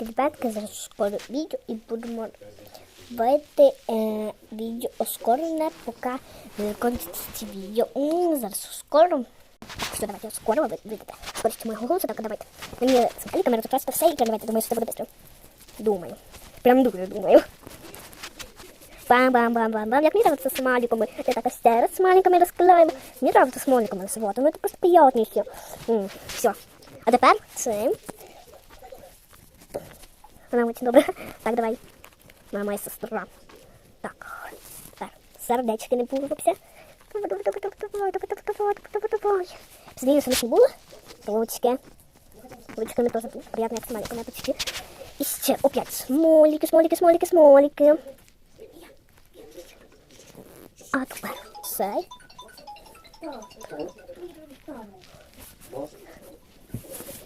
Ребятки, зараз скоро відео і будемо робити е, відео ускорене, поки не закінчиться це відео. М, зараз скоро. Все, давайте, скоро ви видите. Скорість моєго голосу, так, давайте. Мені взагалі камера тут все, і давайте, думаю, що це буде швидко. Думаю. Прям дуже думаю. Бам-бам-бам-бам-бам. Як мені нравится с маликом. Я так стара с маликами розклеїмо. Мені нравится з маликом рисувати. Ну, це просто приятніше. Все. А тепер цим. Она очень добра. Так, давай. Вона моя сестра. Так. Тепер сердечки не порвався. Зліє, що не було. Ручки. Ручками теж приємно, як смайлик, монеточки. І ще опять смоліки, смоліки, смоліки, смоліки. А тепер цей.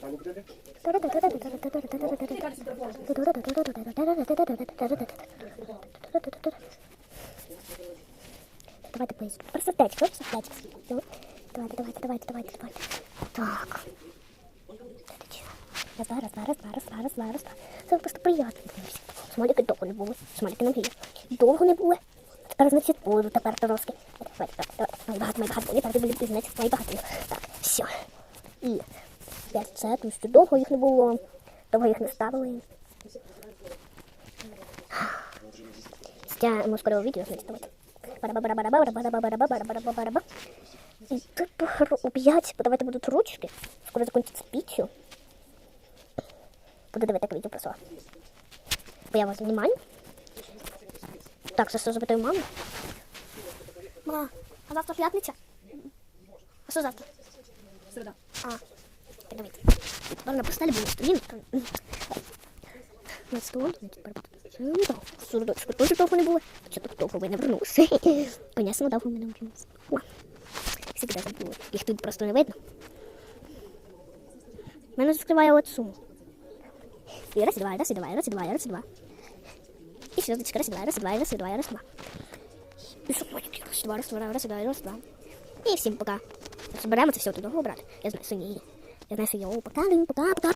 Thank you. Давайте поїздку. Про сердечко, сердечко. Давайте, давайте, давайте, давайте, давайте. Так. Раз, два, раз, два, раз, два, раз, два, раз, два, раз, два. Це просто приємно. Смоліки довго не були. Смоліки не вміє. Довго не були. Тепер, значить, буду тепер трошки. Давайте, давайте, давайте. Май багато, май багато. Були, значить, май багато. Так, все. І я це, тому що довго їх не було. Довго їх не ставили. Ми скоро давайте. Бараба-бараба-бараба-бараба-бараба-бараба-бараба. І тепер оп'ять, давайте будуть ручки. Скоро закінчиться піччю. Буду дивити, як відео просила. Бо я вас знімаю. Так, зараз запитаю маму. Ма, а завтра п'ятниця? А що завтра? Середа. А, дивіться. Тепер на постелі були столі. На стол. Сурдочку теж довго не так довго ви не вернувся? Понятно, не вернувся. О, всегда забули. Їх тут просто не видно. Мене закриває оцю. І раз, і два, раз, і два, раз, і два, раз, і два. І все, раз, і два, раз, і два, раз, і два, раз, і два. І що, раз, і два, раз, і два, раз, і два, раз, і два. І всім пока. Зберемо це все туди брати. Я знаю, จะได้สยองปากกาหนึ่งปากกาปากกา